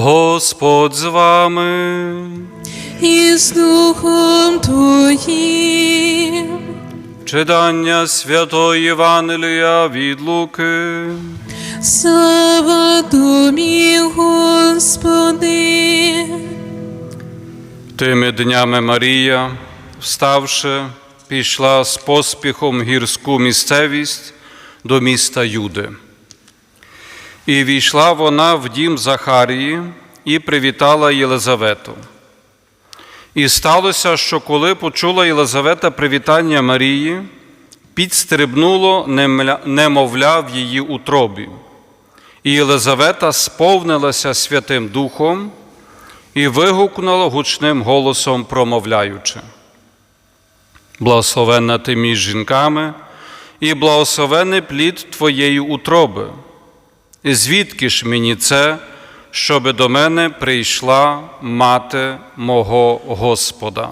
Господь з вами. і з Духом Твоїм. Читання Святої Євангелія від Луки. Слава Тобі, Господи. Тими днями Марія, вставши, пішла з поспіхом гірську місцевість до міста Юди. І війшла вона в дім Захарії і привітала Єлизавету. І сталося, що коли почула Єлизавета привітання Марії, підстрибнуло немовля в її утробі. І Єлизавета сповнилася Святим Духом і вигукнула гучним голосом, промовляючи. Благословенна ти між жінками, і благословений плід твоєї утроби. Звідки ж мені це, щоби до мене прийшла мати мого Господа?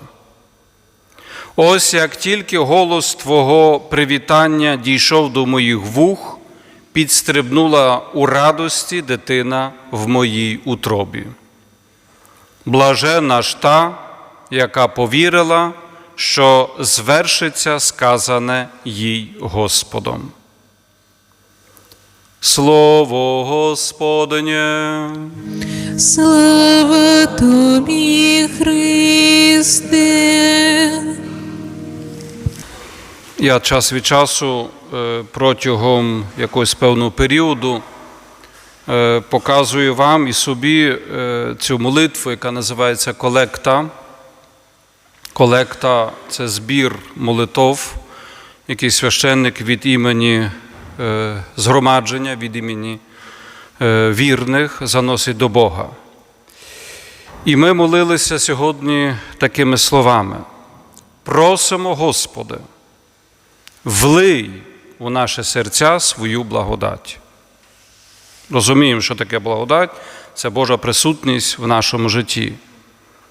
Ось як тільки голос Твого привітання дійшов до моїх вух, підстрибнула у радості дитина в моїй утробі. Блажена ж та, яка повірила, що звершиться сказане їй Господом. Слово Господнє. Слава Тобі, Христе. Я час від часу е, протягом якогось певного періоду е, показую вам і собі е, цю молитву, яка називається колекта. Колекта це збір молитов, який священник від імені згромадження, від імені е, вірних заносить до Бога. І ми молилися сьогодні такими словами: просимо Господи, влий у наші серця свою благодать. Розуміємо, що таке благодать це Божа присутність в нашому житті.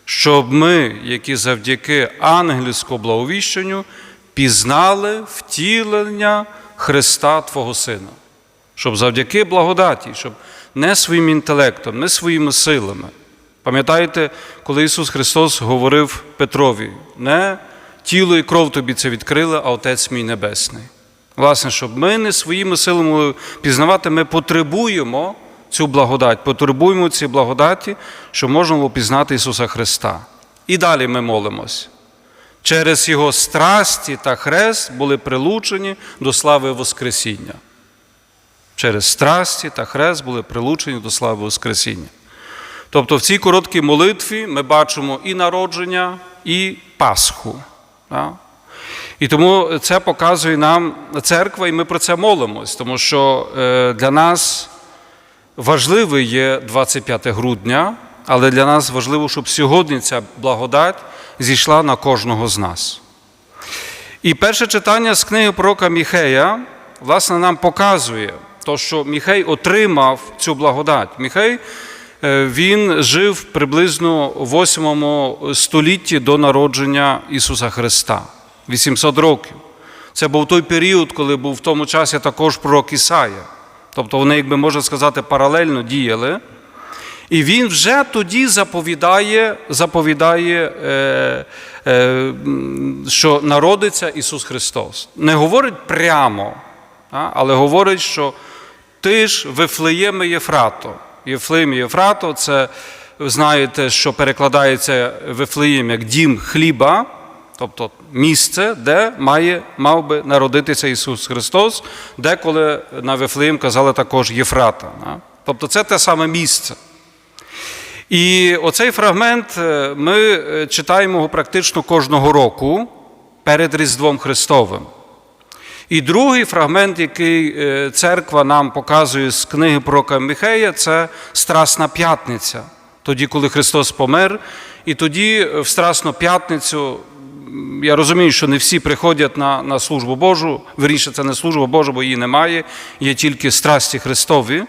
Щоб ми, які завдяки ангельському благовіщенню, пізнали втілення Христа Твого Сина. Щоб завдяки благодаті, щоб не своїм інтелектом, не своїми силами. Пам'ятаєте, коли Ісус Христос говорив Петрові, не тіло і кров тобі це відкрили, а Отець мій Небесний. Власне, щоб ми не своїми силами пізнавати, ми потребуємо цю благодать, потребуємо ці благодаті, щоб можна було пізнати Ісуса Христа. І далі ми молимось. Через Його страсті та хрест були прилучені до слави Воскресіння. Через страсті та хрест були прилучені до слави Воскресіння. Тобто в цій короткій молитві ми бачимо і народження, і Пасху. Да? І тому це показує нам церква, і ми про це молимось, тому що е, для нас важливий є 25 грудня, але для нас важливо, щоб сьогодні ця благодать зійшла на кожного з нас. І перше читання з книги пророка Міхея, власне, нам показує, то, що Міхей отримав цю благодать. Міхей е, він жив приблизно в 8 столітті до народження Ісуса Христа, 800 років. Це був той період, коли був в тому часі також пророк Ісая. Тобто вони, якби можна сказати, паралельно діяли. І він вже тоді заповідає, заповідає е, е, що народиться Ісус Христос. Не говорить прямо, але говорить, що ти ж Вифлеєме Єфрато. Єфлеєм Єфрато це ви знаєте, що перекладається Вифлеєм як дім хліба, тобто місце, де має, мав би народитися Ісус Христос, деколи на Вифлеєм казали також Єфрата. Тобто це те саме місце. І оцей фрагмент е, ми е, читаємо практично кожного року перед Різдвом Христовим. І другий фрагмент, який е, церква нам показує з книги пророка Михея, це Страсна п'ятниця. Тоді, коли Христос помер, і тоді в Страсну п'ятницю. Я розумію, що не всі приходять на, на службу Божу. Вірніше, це не служба Божа, бо її немає, є тільки страсті Христові.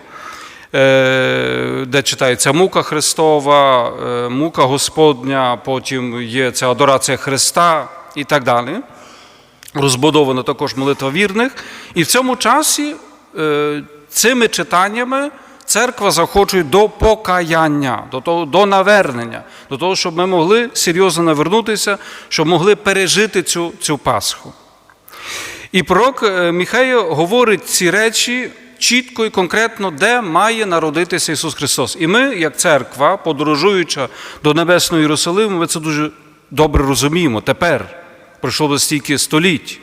Е, де читається мука Христова, е, мука Господня, потім є ця адорація Христа і так далі. Розбудована також молитва вірних. І в цьому часі е, цими читаннями церква захочує до покаяння, до, того, до навернення, до того, щоб ми могли серйозно навернутися, щоб могли пережити цю, цю Пасху. І пророк Міхея говорить ці речі чітко і конкретно, де має народитися Ісус Христос. І ми, як церква, подорожуюча до Небесного Єрусалиму, ми це дуже добре розуміємо. Тепер пройшло стільки століть.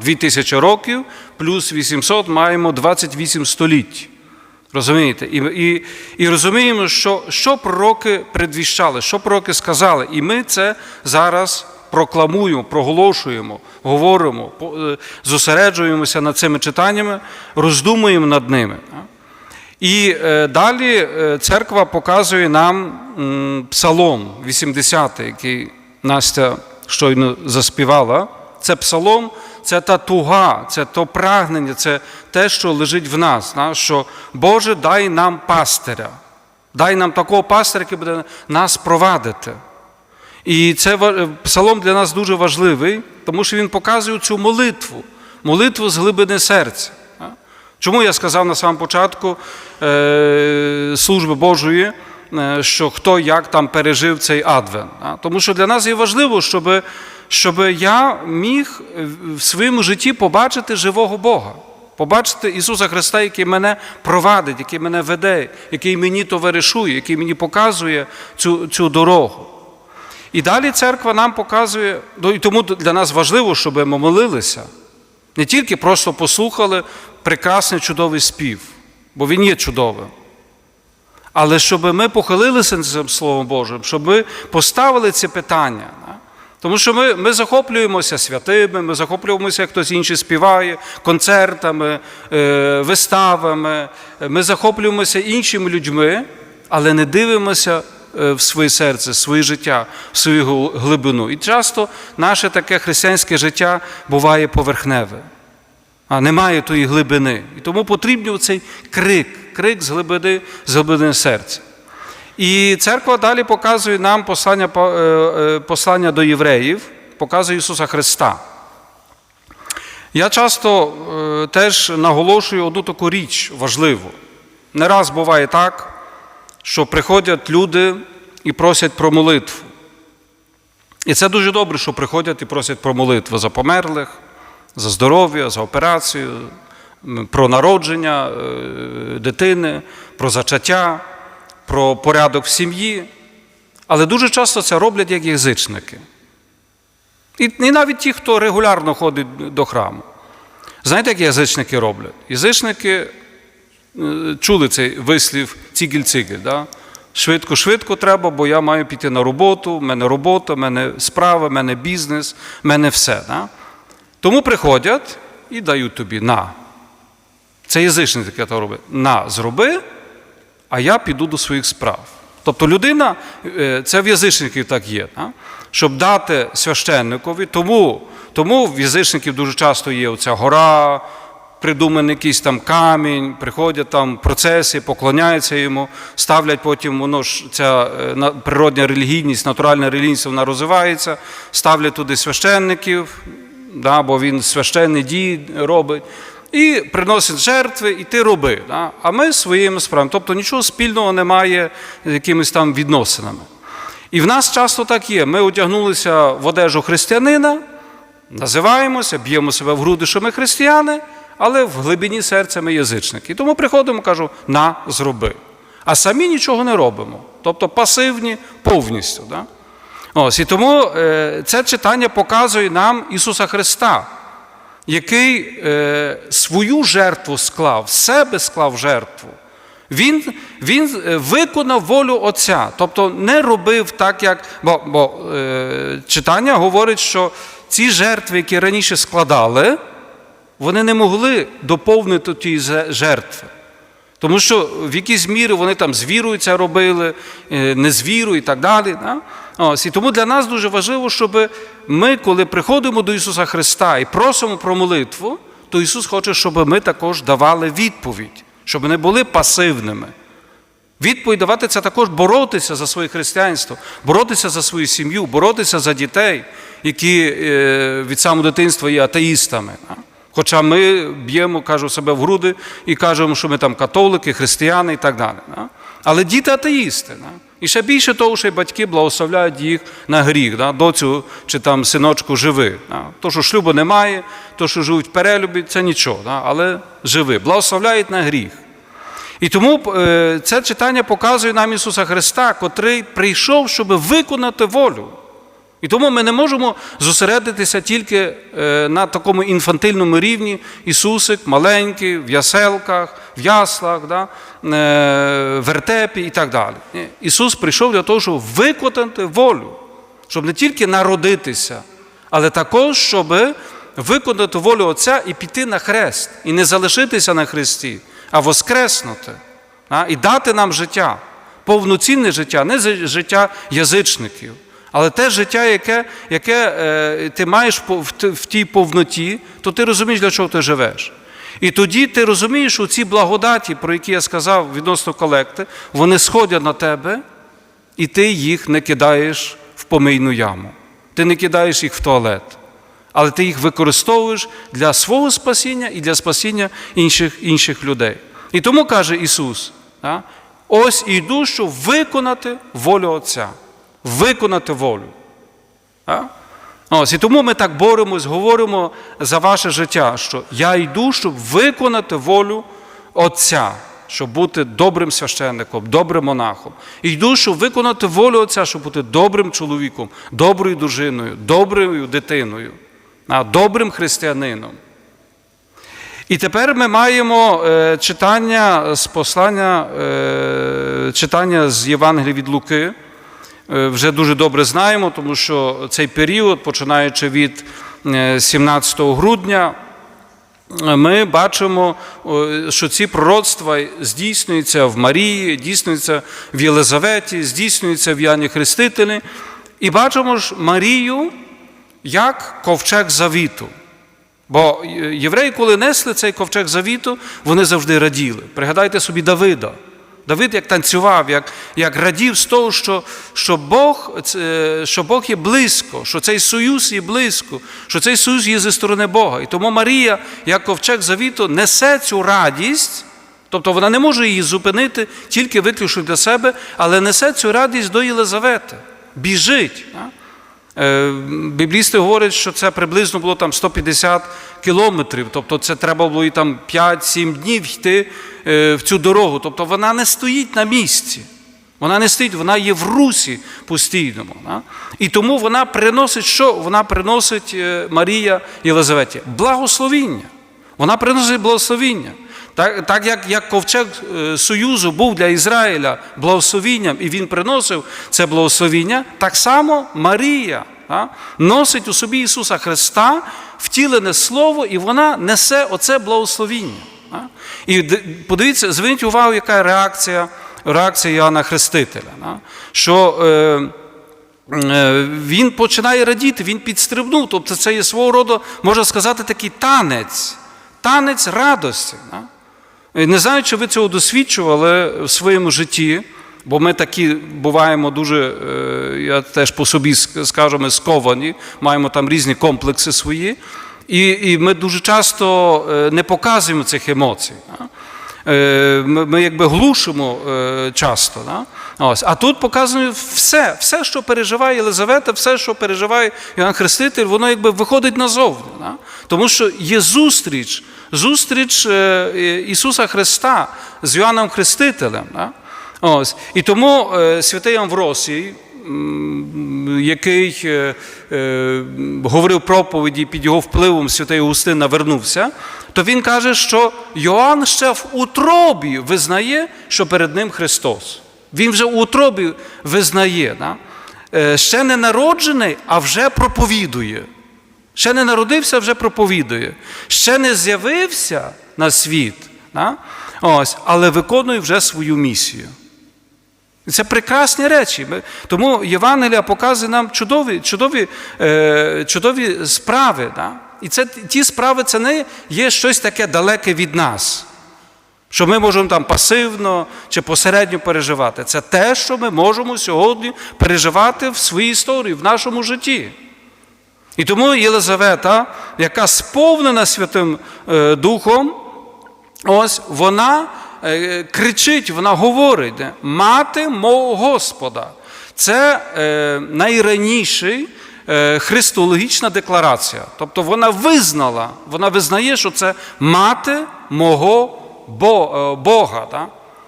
Дві тисячі років плюс 800 маємо 28 століть. Розумієте? І, і, і розуміємо, що, що пророки предвіщали, що пророки сказали. І ми це зараз прокламуємо, проголошуємо, говоримо, е, зосереджуємося над цими читаннями, роздумуємо над ними. І е, далі е, церква показує нам псалом 80, який Настя щойно заспівала. Це псалом, це та туга, це то прагнення, це те, що лежить в нас. Що Боже, дай нам пастиря, дай нам такого пастиря, який буде нас провадити. І це ва- псалом для нас дуже важливий, тому що він показує цю молитву, молитву з глибини серця. Чому я сказав на самому початку е, служби Божої, е, що хто як там пережив цей адвент? Тому що для нас є важливо, щоб, щоб я міг в своєму житті побачити живого Бога. Побачити Ісуса Христа, який мене провадить, який мене веде, який мені товаришує, який мені показує цю, цю дорогу. І далі церква нам показує, ну, і тому для нас важливо, щоб ми молилися. Не тільки просто послухали прекрасний чудовий спів, бо він є чудовим. Але щоб ми похилилися цим Словом Божим, щоб ми поставили ці питання. Тому що ми, ми захоплюємося святими, ми захоплюємося, як хтось інший співає, концертами, е, виставами, ми захоплюємося іншими людьми, але не дивимося в своє серце, в своє життя, в свою глибину. І часто наше таке християнське життя буває поверхневе, а немає тої глибини. І тому потрібен цей крик, крик з глибини, з глибини серця. І церква далі показує нам послання, по- е, е, послання до євреїв, показує Ісуса Христа. Я часто е, теж наголошую одну таку річ важливу. Не раз буває так, що приходять люди і просять про молитву. І це дуже добре, що приходять і просять про молитву за померлих, за здоров'я, за операцію, про народження е, дитини, про зачаття, про порядок в сім'ї. Але дуже часто це роблять як язичники. І, і навіть ті, хто регулярно ходить до храму. Знаєте, як язичники роблять? Язичники чули цей вислів цігіль-цигіль. Да? Швидко-швидко треба, бо я маю піти на роботу, в мене робота, в мене справа, в мене бізнес, в мене все. Да? Тому приходять і дають тобі на. Це язичники таке то роблять. На, зроби, а я піду до своїх справ. Тобто людина, е, це в язичників так є, да? щоб дати священникові, тому, тому в язичників дуже часто є оця гора, придуманий якийсь там камінь, приходять там процеси, поклоняються йому, ставлять потім, воно ж ця е, природня релігійність, натуральна релігійність, вона розвивається, ставлять туди священників, да, бо він священний дій робить. І приносить жертви, і ти роби. Да? А ми своїми справами. Тобто нічого спільного немає з якимись там відносинами. І в нас часто так є. Ми одягнулися в одежу християнина, називаємося, б'ємо себе в груди, що ми християни, але в глибині серця ми язичники. Тому приходимо, кажу, на, зроби. А самі нічого не робимо. Тобто пасивні повністю. Да? Ось, і тому е, це читання показує нам Ісуса Христа, який е, свою жертву склав, себе склав жертву. Він, він е, виконав волю Отця, тобто не робив так, як. Бо, бо е, читання говорить, що ці жертви, які раніше складали, вони не могли доповнити ті жертви. Тому що в якійсь мірі вони там з вірою це робили, е, не з вірою і так далі. Да? Ось, і тому для нас дуже важливо, щоб ми, коли приходимо до Ісуса Христа і просимо про молитву, то Ісус хоче, щоб ми також давали відповідь, щоб не були пасивними. Відповідь давати це також боротися за своє християнство, боротися за свою сім'ю, боротися за дітей, які е, від самого дитинства є атеїстами. да. Хоча ми б'ємо, кажу, себе в груди і кажемо, що ми там католики, християни і так далі. Да? Але діти атеїсти. Да? І ще більше того, що й батьки благословляють їх на гріх, да? доцю чи там синочку живи. Да? То, що шлюбу немає, то, що живуть в перелюбі, це нічого, да? але живи. Благословляють на гріх. І тому е, це читання показує нам Ісуса Христа, котрий прийшов, щоб виконати волю. І тому ми не можемо зосередитися тільки е, на такому інфантильному рівні Ісусик, маленький, в яселках, в яслах, да, е, в вертепі і так далі. Ісус прийшов для того, щоб виконати волю, щоб не тільки народитися, але також, щоб виконати волю Отця і піти на хрест, і не залишитися на хресті, а воскреснути, да, і дати нам життя, повноцінне життя, не життя язичників. Але те життя, яке, яке е, ти маєш в, в тій повноті, то ти розумієш, для чого ти живеш. І тоді ти розумієш, що ці благодаті, про які я сказав відносно колекти, вони сходять на тебе, і ти їх не кидаєш в помийну яму. Ти не кидаєш їх в туалет. Але ти їх використовуєш для свого спасіння і для спасіння інших, інших людей. І тому каже Ісус: ось іду, щоб виконати волю Отця виконати волю. Ось, і тому ми так боремось, говоримо за ваше життя, що я йду, щоб виконати волю Отця, щоб бути добрим священником, добрим монахом. Йду, щоб виконати волю Отця, щоб бути добрим чоловіком, доброю дружиною, доброю дитиною, добрим християнином. І тепер ми маємо е, читання з послання, е, читання з Євангелія від Луки. Е, вже дуже добре знаємо, тому що цей період, починаючи від е, 17 грудня, е, ми бачимо, е, що ці пророцтва здійснюються в Марії, здійснюються в Єлизаветі, здійснюються в Яні Хрестителі. І бачимо ж Марію як ковчег завіту. Бо е, євреї, коли несли цей ковчег завіту, вони завжди раділи. Пригадайте собі Давида. Давид як танцював, як, як радів з того, що, що, Бог, що Бог є близько, що цей союз є близько, що цей союз є зі сторони Бога. І тому Марія, як ковчег завіту, несе цю радість, тобто вона не може її зупинити тільки виключно для себе, але несе цю радість до Єлизавети. Біжить. Е, Біблісти говорять, що це приблизно було там 150 кілометрів, тобто це треба було і там 5-7 днів йти е, в цю дорогу. Тобто вона не стоїть на місці. Вона не стоїть, вона є в русі постійному. І тому вона приносить що? Вона приносить е, Марія Єлизаветі? Благословіння. Вона приносить благословіння. Так, так як, як ковчег е, Союзу був для Ізраїля благословінням, і він приносив це благословіння, так само Марія а, носить у собі Ісуса Христа, втілене Слово, і вона несе оце благословіння. А. І подивіться, зверніть увагу, яка реакція, реакція Іоанна Хрестителя. а, що е, Е, він починає радіти, він підстрибнув. Тобто це є свого роду, можна сказати, такий танець, танець радості. да? І Не знаю, чи ви цього досвідчували в своєму житті, бо ми такі буваємо дуже, е, я теж по собі ск- скажу, ми сковані, маємо там різні комплекси свої, і, і ми дуже часто е, не показуємо цих емоцій. Е, Ми, якби глушимо е, часто. Ось. А тут показано все, все, що переживає Єлизавета, все, що переживає Іоанн Хреститель, воно якби виходить назовні. Да? Тому що є зустріч, зустріч е, Ісуса Христа з Іоанном Хрестителем. Да? Ось. І тому е, святий Амвросій, який е, говорив проповіді під його впливом святий Августин навернувся, то він каже, що Йоанн ще в утробі визнає, що перед ним Христос. Він вже у утробі визнає. Да? Е, Ще не народжений, а вже проповідує. Ще не народився, вже проповідує. Ще не з'явився на світ, да? Ось, але виконує вже свою місію. Це прекрасні речі. Тому Євангелія показує нам чудові, чудові, е, чудові справи. Да? І це, ті справи це не є щось таке далеке від нас, що ми можемо там пасивно чи посередньо переживати. Це те, що ми можемо сьогодні переживати в своїй історії, в нашому житті. І тому Єлизавета, яка сповнена Святим е, Духом, ось вона е, кричить, вона говорить, мати мого Господа. Це е, найраніший христологічна декларація. Тобто вона визнала, вона визнає, що це мати мого Бога. Да?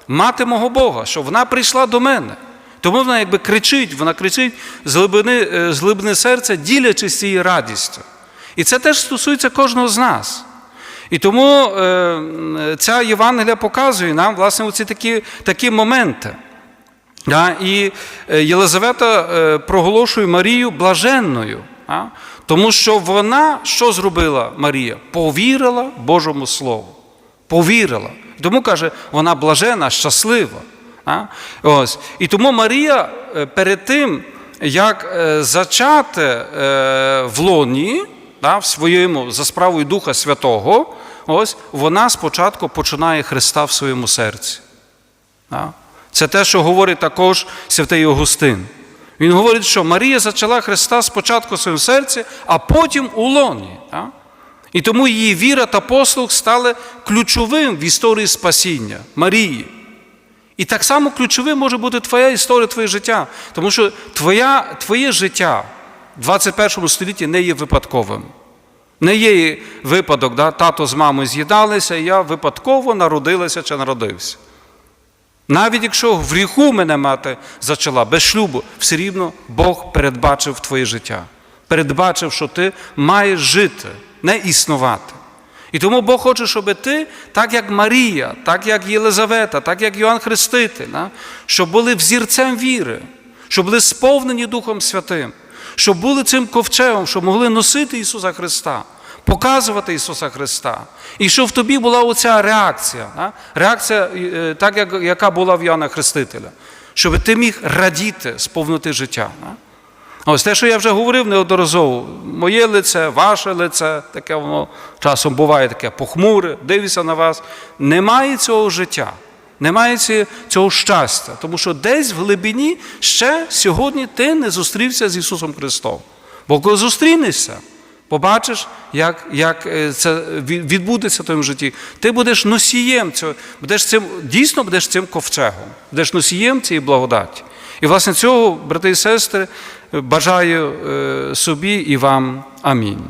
Мати мого Бога, що вона прийшла до мене. Тому вона якби кричить, вона кричить з глибини, е, з глибини серця, ділячись цією радістю. І це теж стосується кожного з нас. І тому е, ця Євангелія показує нам, власне, оці такі, такі моменти. Да? І е, Єлизавета е, проголошує Марію блаженною, а? тому що вона що зробила Марія? Повірила Божому Слову. Повірила. Тому каже, вона блажена, щаслива. А? Ось. І тому Марія е, перед тим, як е, зачати е, в лоні, да, в своєму за справою Духа Святого, ось, вона спочатку починає Христа в своєму серці. Да? Це те, що говорить також святий Августин. Він говорить, що Марія зачала Христа спочатку в своєму серці, а потім у лоні. Да? І тому її віра та послуг стали ключовим в історії спасіння Марії. І так само ключовим може бути твоя історія, твоє життя. Тому що твоя, твоє життя в 21 столітті не є випадковим. Не є випадок, да? тато з мамою з'їдалися, і я випадково народилася чи народився. Навіть якщо в гріху мене мати зачала без шлюбу, все рівно Бог передбачив твоє життя. Передбачив, що ти маєш жити, не існувати. І тому Бог хоче, щоб ти, так як Марія, так як Єлизавета, так як Йоанн Хреститель, щоб були взірцем віри, щоб були сповнені Духом Святим, щоб були цим ковчегом, щоб могли носити Ісуса Христа, показувати Ісуса Христа. І щоб в тобі була оця реакція, реакція, е, так як, яка була в Йоанна Хрестителя, щоб ти міг радіти з повноти життя. Ось те, що я вже говорив неодноразово, моє лице, ваше лице, таке воно часом буває таке похмуре, дивишся на вас. Немає цього життя, немає цього щастя, тому що десь в глибині ще сьогодні ти не зустрівся з Ісусом Христом. Бо коли зустрінешся, побачиш, як, як е, це відбудеться в твоєму житті. Ти будеш носієм цього, будеш цим, дійсно будеш цим ковчегом, будеш носієм цієї благодаті. І власне цього, брати і сестри, бажаю е, собі і вам. Амінь.